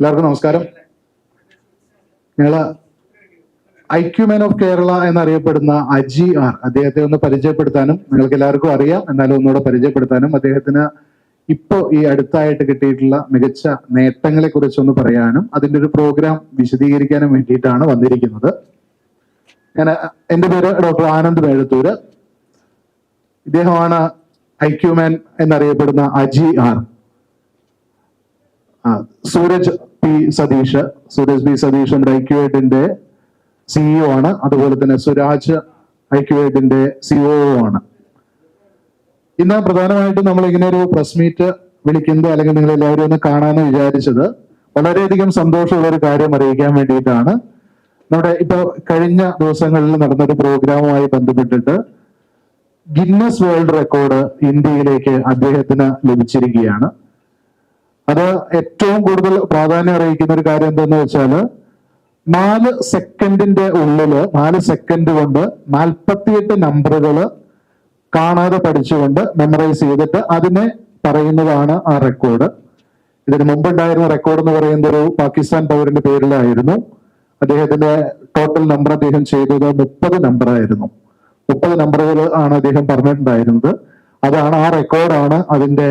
എല്ലാവർക്കും നമസ്കാരം. ഞങ്ങൾ ഐക്യുമാൻ ഓഫ് കേരള എന്നറിയപ്പെടുന്ന അജി ആർ. അദ്ദേഹത്തെ ഒന്ന് പരിചയപ്പെടുത്താനും നിങ്ങൾക്ക് എല്ലാവർക്കും അറിയാം. എന്നാലും ഒന്നുകൂടെ പരിചയപ്പെടുത്താനും അദ്ദേഹത്തിന് ഇപ്പോൾ ഈ അടുത്തായിട്ട് കിട്ടിയിട്ടുള്ള മികച്ച നേട്ടങ്ങളെ കുറിച്ചൊന്ന് പറയാനും അതിന്റെ ഒരു പ്രോഗ്രാം വിശദീകരിക്കാനും വേണ്ടിയിട്ടാണ് വന്നിരിക്കുന്നത്. ഞാൻ എന്റെ പേര് ഡോക്ടർ ആനന്ദ് മേഴത്തൂര്. ഇദ്ദേഹമാണ് ഐക്യുമാൻ എന്നറിയപ്പെടുന്ന Aji R. Sooraj P Satheesh Sooraj P Satheesh നമ്മുടെ ഐക്യുവേറ്റിന്റെ സിഇഒ ആണ്. അതുപോലെ തന്നെ സുരാജ് ഐക്യുവേറ്റിന്റെ സിഒ ആണ്. ഇന്ന് പ്രധാനമായിട്ടും നമ്മൾ ഇങ്ങനെ ഒരു പ്രസ് മീറ്റ് വിളിക്കുന്നത് അല്ലെങ്കിൽ നിങ്ങൾ എല്ലാവരും ഒന്ന് കാണാമെന്ന് വിചാരിച്ചത് വളരെയധികം സന്തോഷമുള്ള ഒരു കാര്യം അറിയിക്കാൻ വേണ്ടിയിട്ടാണ്. നമ്മുടെ ഇപ്പൊ കഴിഞ്ഞ ദിവസങ്ങളിൽ നടന്ന ഒരു പ്രോഗ്രാമുമായി ബന്ധപ്പെട്ടിട്ട് ഗിന്നസ് വേൾഡ് റെക്കോർഡ് ഇന്ത്യയിലേക്ക് അദ്ദേഹത്തിന് ലഭിച്ചിരിക്കുകയാണ്. അത് ഏറ്റവും കൂടുതൽ പ്രാധാന്യം അറിയിക്കുന്ന ഒരു കാര്യം എന്താന്ന് വെച്ചാൽ നാല് സെക്കൻഡിന്റെ ഉള്ളിൽ നാല് സെക്കൻഡ് കൊണ്ട് നാൽപ്പത്തിയെട്ട് നമ്പറുകൾ കാണാതെ പഠിച്ചുകൊണ്ട് മെമ്മറൈസ് ചെയ്തിട്ട് അതിനെ പറയുന്നതാണ് ആ റെക്കോർഡ് ഇതിന് മുമ്പുണ്ടായിരുന്ന റെക്കോർഡ് എന്ന് പറയുന്നത് ഒരു പാകിസ്ഥാൻ പൗരന്റെ പേരിലായിരുന്നു. അദ്ദേഹത്തിന്റെ ടോട്ടൽ നമ്പർ അദ്ദേഹം ചെയ്തത് മുപ്പത് നമ്പർ ആയിരുന്നു. മുപ്പത് നമ്പറുകൾ ആണ് അദ്ദേഹം പറഞ്ഞിട്ടുണ്ടായിരുന്നത്. അതാണ് ആ റെക്കോർഡാണ് അതിന്റെ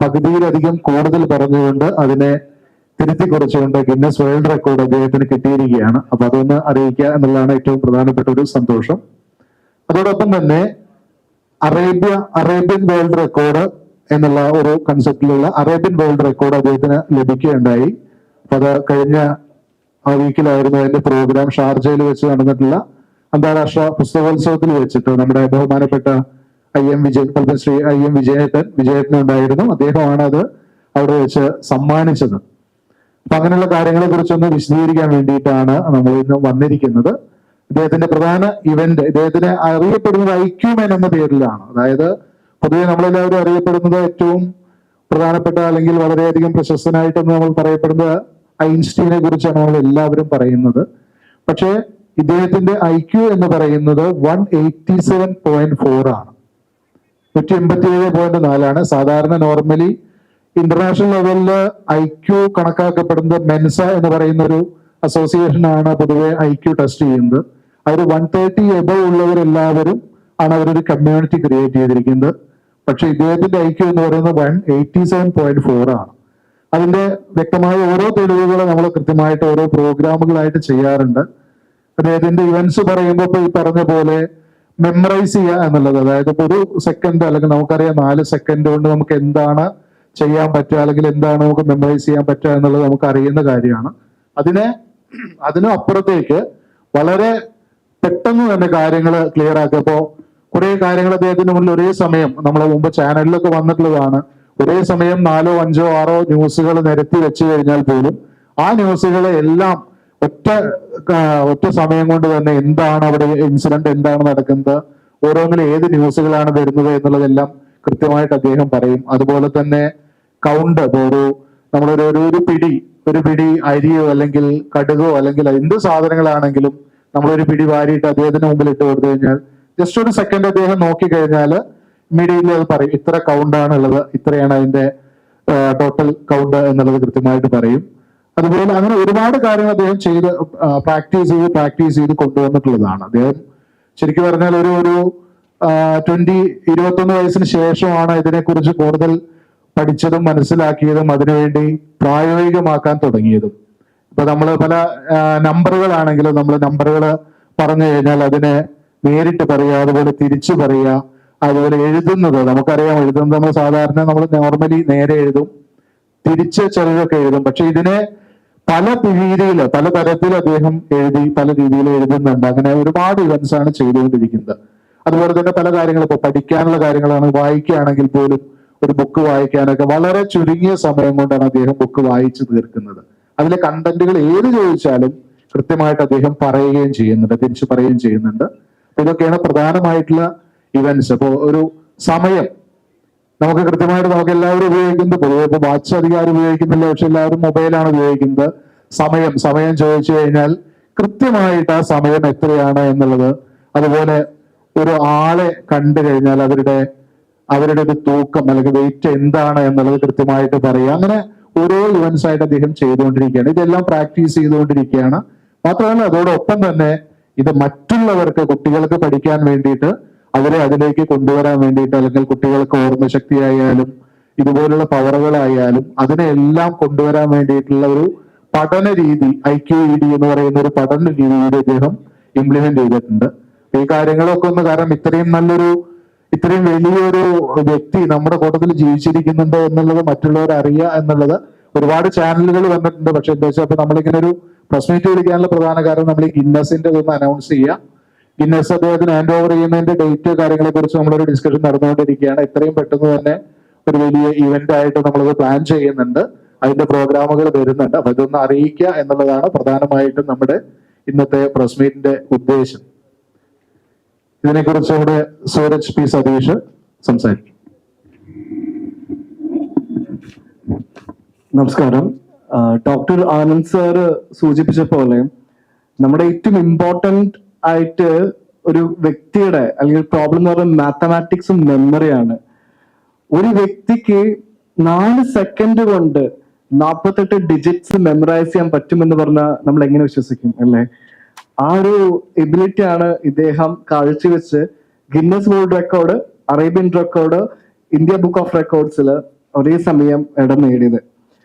പകുതിയിലധികം കൂടുതൽ പറഞ്ഞുകൊണ്ട് അതിനെ തിരുത്തി കുറച്ചുകൊണ്ട് ഗിന്നസ് വേൾഡ് റെക്കോർഡ് അദ്ദേഹത്തിന് കിട്ടിയിരിക്കുകയാണ്. അപ്പൊ അതൊന്ന് അറിയിക്കുക എന്നുള്ളതാണ് ഏറ്റവും പ്രധാനപ്പെട്ട ഒരു സന്തോഷം. അതോടൊപ്പം തന്നെ അറേബ്യ അറേബ്യൻ വേൾഡ് റെക്കോർഡ് എന്നുള്ള ഒരു കൺസെപ്റ്റിലുള്ള അറേബ്യൻ വേൾഡ് റെക്കോർഡ് അദ്ദേഹത്തിന് ലഭിക്കുകയുണ്ടായി. അപ്പൊ അത് കഴിഞ്ഞ ആ വീക്കിലായിരുന്നു അതിന്റെ പ്രോഗ്രാം ഷാർജയിൽ വെച്ച് നടന്നിട്ടുള്ള അന്താരാഷ്ട്ര പുസ്തകോത്സവത്തിൽ വെച്ചിട്ട് നമ്മുടെ ബഹുമാനപ്പെട്ട I M Vijayan Padmashri I M വിജയേട്ടൻ വിജയേട്ടൻ ഉണ്ടായിരുന്നു. അദ്ദേഹമാണ് അത് അവിടെ വെച്ച് സമ്മാനിച്ചത്. അപ്പൊ അങ്ങനെയുള്ള കാര്യങ്ങളെ കുറിച്ചൊന്ന് വിശദീകരിക്കാൻ വേണ്ടിയിട്ടാണ് നമ്മൾ ഇന്ന് വന്നിരിക്കുന്നത്. ഇദ്ദേഹത്തിന്റെ പ്രധാന ഇവന്റ് ഇദ്ദേഹത്തിനെ അറിയപ്പെടുന്നത് ഐക്യുമെൻ എന്ന പേരിലാണ്. അതായത് പൊതുവെ നമ്മളെല്ലാവരും അറിയപ്പെടുന്നത് ഏറ്റവും പ്രധാനപ്പെട്ട അല്ലെങ്കിൽ വളരെയധികം പ്രശസ്തനായിട്ടെന്ന് നമ്മൾ പറയപ്പെടുന്നത് ഐൻസ്റ്റീനെ കുറിച്ചാണ് നമ്മൾ എല്ലാവരും പറയുന്നത്. പക്ഷേ ഇദ്ദേഹത്തിന്റെ ഐ ക്യു എന്ന് പറയുന്നത് one eighty seven point four ആണ്. നൂറ്റി എൺപത്തി ഏഴ് പോയിന്റ് നാലാണ് സാധാരണ നോർമലി ഇന്റർനാഷണൽ ലെവലിൽ ക്യു കണക്കാക്കപ്പെടുന്നത് മെൻസ എന്ന് പറയുന്ന ഒരു അസോസിയേഷൻ ആണ് പൊതുവെ ക്യു ടെസ്റ്റ് ചെയ്യുന്നത്. അവർ വൺ തേർട്ടി എബവ് ഉള്ളവരെല്ലാവരും ആണ് അവരൊരു കമ്മ്യൂണിറ്റി ക്രിയേറ്റ് ചെയ്തിരിക്കുന്നത്. പക്ഷെ ഇദ്ദേഹത്തിന്റെ ഐ ക്യു എന്ന് പറയുന്നത് one eighty seven point four ആണ്. അതിന്റെ വ്യക്തമായ ഓരോ തെളിവുകളും നമ്മൾ കൃത്യമായിട്ട് ഓരോ പ്രോഗ്രാമുകളായിട്ട് ചെയ്യാറുണ്ട്. അദ്ദേഹത്തിന്റെ ഇവന്റ്സ് പറയുമ്പോൾ ഇപ്പൊ ഈ പറഞ്ഞ പോലെ മെമ്മറൈസ് ചെയ്യുക എന്നുള്ളത്. അതായത് ഇപ്പൊ ഒരു സെക്കൻഡ് അല്ലെങ്കിൽ നമുക്കറിയാം നാല് സെക്കൻഡ് കൊണ്ട് നമുക്ക് എന്താണ് ചെയ്യാൻ പറ്റുക അല്ലെങ്കിൽ എന്താണ് നമുക്ക് മെമ്മറൈസ് ചെയ്യാൻ പറ്റുക എന്നുള്ളത് നമുക്ക് അറിയുന്ന കാര്യമാണ്. അതിനെ അതിനും അപ്പുറത്തേക്ക് വളരെ പെട്ടെന്ന് തന്നെ കാര്യങ്ങൾ ക്ലിയർ ആക്കുക അപ്പോ കുറെ കാര്യങ്ങൾ അദ്ദേഹത്തിന് മുന്നിൽ ഒരേ സമയം നമ്മളെ മുമ്പ് ചാനലിലൊക്കെ വന്നിട്ടുള്ളതാണ്. ഒരേ സമയം നാലോ അഞ്ചോ ആറോ ന്യൂസുകൾ നിരത്തി വെച്ചു കഴിഞ്ഞാൽ പോലും ആ ന്യൂസുകളെ എല്ലാം ഒറ്റ ഒറ്റ സമയം കൊണ്ട് തന്നെ എന്താണ് അവിടെ ഇൻസിഡന്റ് എന്താണ് നടക്കുന്നത്? ഓരോന്നിലും ഏത് ന്യൂസുകളാണ് വരുന്നത് എന്നുള്ളതെല്ലാം കൃത്യമായിട്ട് അദ്ദേഹം പറയും. അതുപോലെ തന്നെ കൗണ്ട് ഇപ്പൊ ഒരു നമ്മളൊരു ഒരു ഒരു പിടി ഒരു പിടി അരിയോ അല്ലെങ്കിൽ കടുകോ അല്ലെങ്കിൽ എന്ത് സാധനങ്ങളാണെങ്കിലും നമ്മളൊരു പിടി വാരിയിട്ട് അദ്ദേഹത്തിന് മുമ്പിൽ ഇട്ട് കൊടുത്തു കഴിഞ്ഞാൽ ജസ്റ്റ് ഒരു സെക്കൻഡ് അദ്ദേഹം നോക്കി കഴിഞ്ഞാൽ ഇമ്മീഡിയറ്റ്ലി അത് പറയും. ഇത്ര കൗണ്ടാണുള്ളത് ഇത്രയാണ് അതിന്റെ ടോട്ടൽ കൗണ്ട് എന്നുള്ളത് കൃത്യമായിട്ട് പറയും. അതുപോലെ അങ്ങനെ ഒരുപാട് കാര്യങ്ങൾ അദ്ദേഹം ചെയ്ത് പ്രാക്ടീസ് ചെയ്ത് പ്രാക്ടീസ് ചെയ്ത് കൊണ്ടുവന്നിട്ടുള്ളതാണ്. അദ്ദേഹം ശരിക്കും പറഞ്ഞാൽ ഒരു ഒരു ട്വന്റി ഇരുപത്തൊന്ന് വയസ്സിന് ശേഷമാണ് ഇതിനെക്കുറിച്ച് കൂടുതൽ പഠിച്ചതും മനസ്സിലാക്കിയതും അതിനുവേണ്ടി പ്രായോഗികമാക്കാൻ തുടങ്ങിയതും. ഇപ്പൊ നമ്മൾ പല നമ്പറുകളാണെങ്കിലും നമ്മൾ നമ്പറുകൾ പറഞ്ഞു കഴിഞ്ഞാൽ അതിനെ നേരിട്ട് പറയുക അതുപോലെ തിരിച്ചു പറയുക അതുപോലെ എഴുതുന്നത്. നമുക്കറിയാം എഴുതുന്നത് നമ്മൾ സാധാരണ നമ്മൾ നോർമലി നേരെ എഴുതും തിരിച്ച് ചിലരൊക്കെ എഴുതും. പക്ഷെ ഇതിനെ പല രീതിയിൽ പല തരത്തിൽ അദ്ദേഹം എഴുതി പല രീതിയിൽ എഴുതുന്നുണ്ട്. അങ്ങനെ ഒരുപാട് ഇവന്റ്സ് ആണ് ചെയ്തുകൊണ്ടിരിക്കുന്നത്. അതുപോലെ തന്നെ പല കാര്യങ്ങളും ഇപ്പൊ പഠിക്കാനുള്ള കാര്യങ്ങളാണ് വായിക്കുകയാണെങ്കിൽ പോലും ഒരു ബുക്ക് വായിക്കാനൊക്കെ വളരെ ചുരുങ്ങിയ സമയം കൊണ്ടാണ് അദ്ദേഹം ബുക്ക് വായിച്ചു തീർക്കുന്നത്. അതിലെ കണ്ടന്റുകൾ ഏത് ചോദിച്ചാലും കൃത്യമായിട്ട് അദ്ദേഹം പറയുകയും ചെയ്യുന്നുണ്ട് തിരിച്ചു പറയുകയും ചെയ്യുന്നുണ്ട്. ഇതൊക്കെയാണ് പ്രധാനമായിട്ടുള്ള ഇവന്റ്സ് അപ്പോ ഒരു സമയം നമുക്ക് കൃത്യമായിട്ട് നമുക്ക് എല്ലാവരും ഉപയോഗിക്കുന്നത് പൊതുവെ ഇപ്പൊ വാച്ച് അധികാരം ഉപയോഗിക്കുന്നില്ല പക്ഷെ എല്ലാവരും മൊബൈലാണ് ഉപയോഗിക്കുന്നത്. സമയം സമയം ചോദിച്ചു കഴിഞ്ഞാൽ കൃത്യമായിട്ട് ആ സമയം എത്രയാണ് എന്നുള്ളത്. അതുപോലെ ഒരു ആളെ കണ്ടു കഴിഞ്ഞാൽ അവരുടെ അവരുടെ ഒരു തൂക്കം അല്ലെങ്കിൽ വെയിറ്റ് എന്താണ് എന്നുള്ളത് കൃത്യമായിട്ട് പറയുക. അങ്ങനെ ഓരോ ഇവന്റ്സ് ആയിട്ട് അദ്ദേഹം ചെയ്തുകൊണ്ടിരിക്കുകയാണ്. ഇതെല്ലാം പ്രാക്ടീസ് ചെയ്തുകൊണ്ടിരിക്കുകയാണ്. മാത്രമല്ല അതോടൊപ്പം തന്നെ ഇത് മറ്റുള്ളവർക്ക് കുട്ടികൾക്ക് പഠിക്കാൻ വേണ്ടിയിട്ട് അവരെ അതിലേക്ക് കൊണ്ടുവരാൻ വേണ്ടിയിട്ട് അല്ലെങ്കിൽ കുട്ടികൾക്ക് ഓർമ്മശക്തിയായാലും ഇതുപോലുള്ള പവറുകളായാലും അതിനെല്ലാം കൊണ്ടുവരാൻ വേണ്ടിയിട്ടുള്ള ഒരു പഠന രീതി ഐ ക്യു ഇ ഡി എന്ന് പറയുന്ന ഒരു പഠന രീതിയിൽ അദ്ദേഹം ഇംപ്ലിമെന്റ് ചെയ്തിട്ടുണ്ട്. ഈ കാര്യങ്ങളൊക്കെ ഒന്ന് കാരണം ഇത്രയും നല്ലൊരു ഇത്രയും വലിയൊരു വ്യക്തി നമ്മുടെ കൂട്ടത്തിൽ ജീവിച്ചിരിക്കുന്നുണ്ട് എന്നുള്ളത് മറ്റുള്ളവർ അറിയുക എന്നുള്ളത് ഒരുപാട് ചാനലുകൾ വന്നിട്ടുണ്ട്. പക്ഷെ എന്താ വെച്ചാൽ നമ്മളിങ്ങനെ ഒരു പ്രസ് മീറ്റ് വിളിക്കാനുള്ള പ്രധാന കാരണം നമ്മൾ ഈ ഗിന്നസിന്റെ അനൗൺസ് ചെയ്യുക. ഗിന്നസ് അദ്ദേഹത്തിന് ഹാൻഡ് ഓവർ ചെയ്യുന്നതിന്റെ ഡേറ്റ് കാര്യങ്ങളെ കുറിച്ച് നമ്മളൊരു ഡിസ്കഷൻ നടന്നുകൊണ്ടിരിക്കുകയാണ്. എത്രയും പെട്ടെന്ന് തന്നെ ഒരു വലിയ ഇവന്റ് ആയിട്ട് നമ്മളത് പ്ലാൻ ചെയ്യുന്നുണ്ട്. അതിന്റെ പ്രോഗ്രാമുകൾ വരുന്നുണ്ട്. അപ്പൊ ഇതൊന്ന് അറിയിക്കുക എന്നുള്ളതാണ് പ്രധാനമായിട്ടും നമ്മുടെ ഇന്നത്തെ പ്രസ് മീറ്റിന്റെ ഉദ്ദേശം. ഇതിനെക്കുറിച്ച് നമ്മുടെ സൂരജ് പി. സതീഷ് സംസാരിക്കും. നമസ്കാരം. ഡോക്ടർ ആനന്ദ് സാറ് സൂചിപ്പിച്ച പോലെ നമ്മുടെ ഏറ്റവും ഇമ്പോർട്ടന്റ് ആയിട്ട് ഒരു വ്യക്തിയുടെ അല്ലെങ്കിൽ പ്രോബ്ലം എന്ന് പറയുന്നത് മാത്തമാറ്റിക്സും മെമ്മറിയാണ് ഒരു വ്യക്തിക്ക് നാല് സെക്കൻഡ് കൊണ്ട് നാൽപ്പത്തെട്ട് ഡിജിറ്റ്സ് മെമ്മറൈസ് ചെയ്യാൻ പറ്റുമെന്ന് പറഞ്ഞാൽ നമ്മൾ എങ്ങനെ വിശ്വസിക്കും അല്ലേ? ആ ഒരു എബിലിറ്റി ആണ് ഇദ്ദേഹം കാഴ്ചവെച്ച് Guinness world record Arabian record India book of റെക്കോർഡ്സിൽ ഒരേ സമയം ഇടം നേടിയത്.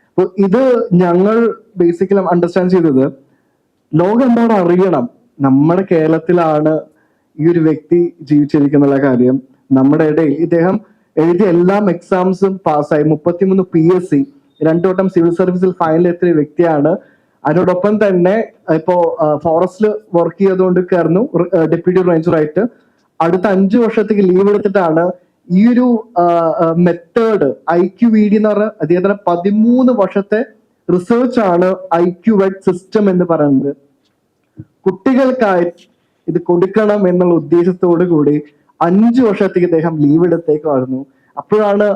അപ്പോൾ ഇത് ഞങ്ങൾ ബേസിക്കലി അണ്ടർസ്റ്റാൻഡ് ചെയ്തത് ലോകം എന്താണ് അറിയണം നമ്മുടെ കേരളത്തിലാണ് ഈ ഒരു വ്യക്തി ജീവിച്ചിരിക്കുന്നുള്ള കാര്യം. നമ്മുടെ ഇടയിൽ ഇദ്ദേഹം എഴുതിയ എല്ലാ എക്സാംസും പാസ്സായി മുപ്പത്തിമൂന്ന് പി എസ് സി രണ്ടു വട്ടം സിവിൽ സർവീസിൽ ഫൈനൽ എത്തിയ വ്യക്തിയാണ്. അതിനോടൊപ്പം തന്നെ ഇപ്പോ ഫോറസ്റ്റിൽ വർക്ക് ചെയ്തുകൊണ്ട് കയറുന്നു ഡെപ്യൂട്ടി റേഞ്ചറായിട്ട് അടുത്ത അഞ്ചു വർഷത്തേക്ക് ലീവ് എടുത്തിട്ടാണ് ഈ ഒരു method I Q V D എന്ന് പറഞ്ഞ അദ്ദേഹത്തിന്റെ പതിമൂന്ന് വർഷത്തെ റിസർച്ച് ആണ് ഐ ക്യു വെഡ് സിസ്റ്റം എന്ന് പറയുന്നത്. കുട്ടികൾക്കായി ഇത് കൊടുക്കണം എന്നുള്ള ഉദ്ദേശത്തോടു കൂടി അഞ്ചു വർഷത്തേക്ക് അദ്ദേഹം ലീവ് എടുത്തേക്കുമായിരുന്നു അപ്പോഴാണ്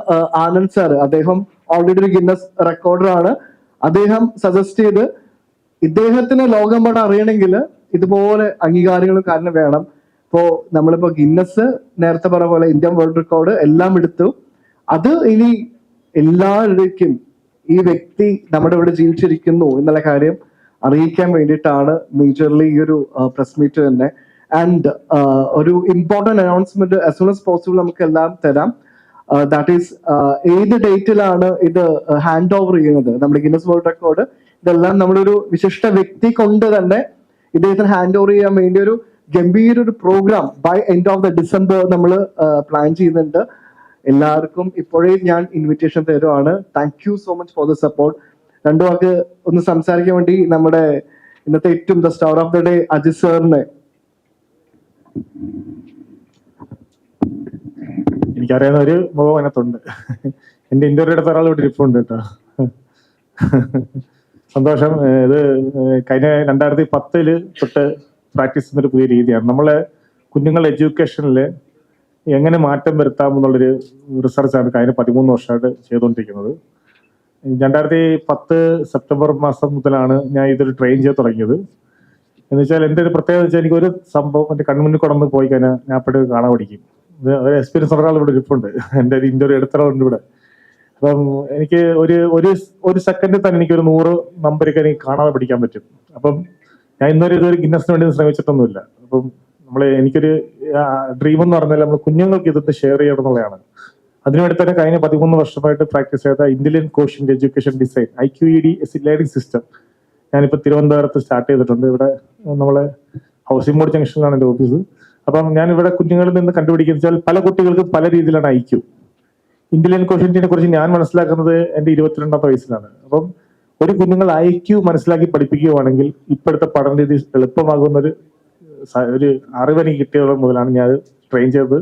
ആനന്ദ് സാർ അദ്ദേഹം ഓൾറെഡി ഒരു ഗിന്നസ് റെക്കോർഡറാണ് അദ്ദേഹം സജസ്റ്റ് ചെയ്ത് ഇദ്ദേഹത്തിന് ലോകം ലോകമെമ്പാടും അറിയണമെങ്കിൽ ഇതുപോലെ അംഗീകാരങ്ങളും കാരണം വേണം. ഇപ്പോ നമ്മളിപ്പോ ഗിന്നസ് നേരത്തെ പറഞ്ഞ പോലെ ഇന്ത്യൻ വേൾഡ് റെക്കോർഡ് എല്ലാം എടുത്തു. അത് ഇനി എല്ലാവരുടെയും ഈ വ്യക്തി നമ്മുടെ ഇവിടെ ജീവിച്ചിരിക്കുന്നു എന്നുള്ള കാര്യം അറിയിക്കാൻ വേണ്ടിയിട്ടാണ് മേജർലി ഈ ഒരു പ്രസ് മീറ്റ് തന്നെ. ആൻഡ് ഒരു important announcement as soon as possible നമുക്ക് എല്ലാം തരാം. ദാറ്റ് ഈസ് ഏത് ഡേറ്റിലാണ് ഇത് ഹാൻഡ് ഓവർ ചെയ്യുന്നത്? നമ്മുടെ ഗിന്നസ് വേൾഡ് റെക്കോർഡ് ഇതെല്ലാം നമ്മുടെ ഒരു വിശിഷ്ട വ്യക്തി കൊണ്ട് തന്നെ ഇദ്ദേഹത്തിന് ഹാൻഡ് ഓവർ ചെയ്യാൻ വേണ്ടി ഒരു ഗംഭീര ഒരു program by end of the December നമ്മൾ പ്ലാൻ ചെയ്യുന്നുണ്ട്. എല്ലാവർക്കും ഇപ്പോഴേ ഞാൻ invitation തരുവാണ്. Thank you so much for the support രണ്ടു വാക്ക് ഒന്ന് സംസാരിക്കാൻ വേണ്ടി നമ്മുടെ ഇന്നത്തെ ഏറ്റവും the star of the day Ajith സാറിനെ എനിക്കറിയാവുന്ന ഒരു മുഖം അതിനകത്തുണ്ട് എന്റെ ഇന്റർവ്യൂ എടുത്ത ഒരാൾ ഇവിടെ ഇരിപ്പുണ്ട് കേട്ടോ. സന്തോഷം. ഇത് കഴിഞ്ഞ രണ്ടായിരത്തി പത്തിൽ തൊട്ട് പ്രാക്ടീസ് ചെയ്യുന്ന ഒരു പുതിയ രീതിയാണ്. നമ്മളെ കുഞ്ഞുങ്ങളുടെ എഡ്യൂക്കേഷനിൽ എങ്ങനെ മാറ്റം വരുത്താം എന്നുള്ളൊരു റിസർച്ചാണ് കഴിഞ്ഞ പതിമൂന്ന് വർഷമായിട്ട് ചെയ്തുകൊണ്ടിരിക്കുന്നത്. രണ്ടായിരത്തി പത്ത് സെപ്റ്റംബർ മാസം മുതലാണ് ഞാൻ ഇതൊരു ട്രെയിൻ ചെയ്ത് തുടങ്ങിയത്. എന്ന് വെച്ചാൽ എന്റെ ഒരു പ്രത്യേകത വെച്ചാൽ എനിക്ക് ഒരു സംഭവം എന്റെ കൺമുന്നിൽ കൊണ്ടു പോയി കഴിഞ്ഞാൽ ഞാൻ അപ്പോഴും കാണാൻ പഠിക്കും. ഒരു എക്സ്പീരിയൻസ് ഒരാൾ ഇവിടെ ഇരിപ്പുണ്ട്. എന്റെ ഒരു ഇന്റർവ്യൂ എടുത്തറുണ്ട് ഇവിടെ. അപ്പം എനിക്ക് ഒരു ഒരു ഒരു സെക്കൻഡിൽ തന്നെ എനിക്ക് ഒരു നൂറ് നമ്പരൊക്കെ എനിക്ക് കാണാതെ പഠിക്കാൻ പറ്റും. അപ്പം ഞാൻ ഇന്നൊരു ഇതൊരു ഗിന്നസിന് വേണ്ടി ശ്രമിച്ചിട്ടൊന്നുമില്ല. അപ്പം നമ്മൾ എനിക്കൊരു ഡ്രീം എന്ന് പറഞ്ഞാൽ നമ്മൾ കുഞ്ഞുങ്ങൾക്ക് ഇതൊന്ന് ഷെയർ ചെയ്യണം എന്നുള്ളതാണ്. അതിനുവേണ്ടി തന്നെ കഴിഞ്ഞ പതിമൂന്ന് വർഷമായിട്ട് പ്രാക്ടീസ് ചെയ്ത Indian quotient education design I Q E D learning system ഞാനിപ്പോൾ തിരുവനന്തപുരത്ത് സ്റ്റാർട്ട് ചെയ്തിട്ടുണ്ട്. ഇവിടെ നമ്മളെ ഹൗസിംഗ് ബോർഡ് ജംഗ്ഷനിലാണ് എന്റെ ഓഫീസ് അപ്പം ഞാൻ ഇവിടെ കുഞ്ഞുങ്ങളിൽ നിന്ന് കണ്ടുപിടിക്കുന്ന വെച്ചാൽ പല കുട്ടികൾക്ക് പല രീതിയിലാണ് ഐക്യു ഇന്ത്യൻ കോഷ്യന്റിനെ കുറിച്ച് ഞാൻ മനസ്സിലാക്കുന്നത് എന്റെ ഇരുപത്തിരണ്ടാമത്തെ വയസ്സിലാണ്. അപ്പം ഒരു കുഞ്ഞുങ്ങൾ ഐക്യു മനസ്സിലാക്കി പഠിപ്പിക്കുകയാണെങ്കിൽ ഇപ്പോഴത്തെ പഠന രീതി എളുപ്പമാകുന്ന ഒരു ഒരു അറിവ് എനിക്ക് കിട്ടിയത് മുതലാണ് ഞാൻ ട്രെയിൻ ചെയ്തത്.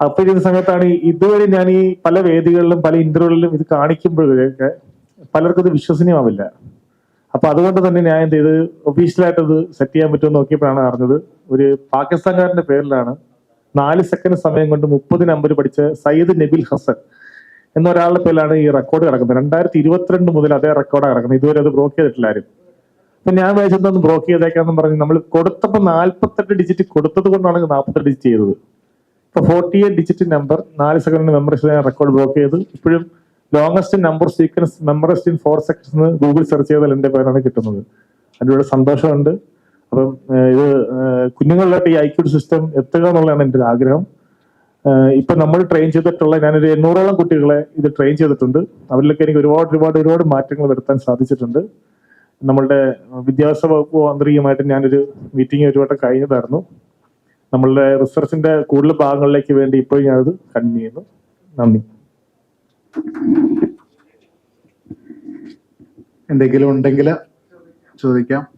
അപ്പൊ ഇരുന്ന സമയത്താണ് ഇതുവരെ ഞാൻ ഈ പല വേദികളിലും പല ഇന്റർവ്യൂകളിലും ഇത് കാണിക്കുമ്പോഴൊക്കെ പലർക്കും ഇത് വിശ്വസനീയമാവില്ല. അപ്പൊ അതുകൊണ്ട് തന്നെ ഞാൻ എന്ത് ചെയ്ത് ഒഫീഷ്യലായിട്ട് ഇത് സെറ്റ് ചെയ്യാൻ പറ്റുമെന്ന് നോക്കിയപ്പോഴാണ് അറിഞ്ഞത്. ഒരു പാകിസ്ഥാൻകാരന്റെ പേരിലാണ് നാല് സെക്കൻഡ് സമയം കൊണ്ട് മുപ്പത് നമ്പർ പഠിച്ച സയ്യിദ് നബിൽ ഹസൻ എന്ന ഒരാളുടെ പേരിലാണ് ഈ റെക്കോർഡ് കിടക്കുന്നത്. രണ്ടായിരത്തി ഇരുപത്തിരണ്ട് മുതൽ അതേ റെക്കോർഡാണ് കിടക്കുന്നത്. ഇതുവരെ അത് ബ്രോക്ക് ചെയ്തിട്ടില്ല ആരും. അപ്പൊ ഞാൻ വിചാരിച്ചതൊന്ന് ബ്രോക്ക് ചെയ്തേക്കാന്ന് പറഞ്ഞ് നമ്മൾ കൊടുത്തപ്പോ നാല്പത്തെട്ട് ഡിജിറ്റ് കൊടുത്തത് കൊണ്ടാണ് നാൽപ്പത്തെട്ട് ഡിജിറ്റ് ചെയ്തത്. ഇപ്പൊ ഫോർട്ടി എയ്റ്റ് ഡിജിറ്റ് നമ്പർ നാല് സെക്കൻഡ് മെമ്മറി റെക്കോർഡ് ബ്ലോക്ക് ചെയ്ത് ഇപ്പോഴും longest number sequence memorist in four seconds എന്ന് ഗൂഗിൾ സെർച്ച് ചെയ്താൽ എന്റെ പേരാണ് കിട്ടുന്നത്. അതിലൂടെ സന്തോഷമുണ്ട്. അപ്പം ഇത് കുഞ്ഞുങ്ങളിലോട്ട് ഈ ഐക്യൂഡ് സിസ്റ്റം എത്തുക എന്നുള്ളതാണ് എന്റെ ഒരു ആഗ്രഹം. ഇപ്പൊ നമ്മൾ ട്രെയിൻ ചെയ്തിട്ടുള്ള ഞാനൊരു എണ്ണൂറോളം കുട്ടികളെ ഇത് ട്രെയിൻ ചെയ്തിട്ടുണ്ട്. അവരിലൊക്കെ എനിക്ക് ഒരുപാട് ഒരുപാട് ഒരുപാട് മാറ്റങ്ങൾ വരുത്താൻ സാധിച്ചിട്ടുണ്ട്. നമ്മളുടെ വിദ്യാഭ്യാസ വകുപ്പ് മന്ത്രിയുമായിട്ട് ഞാനൊരു മീറ്റിംഗ് ഒരു വട്ടം കഴിഞ്ഞതായിരുന്നു. നമ്മളുടെ റിസർച്ചിന്റെ കൂടുതൽ ഭാഗങ്ങളിലേക്ക് വേണ്ടി ഇപ്പോൾ ഞാനത് കണ്ടിന്യൂ ചെയ്യുന്നു. നന്ദി. എന്തെങ്കിലും ഉണ്ടെങ്കിൽ ചോദിക്കാം.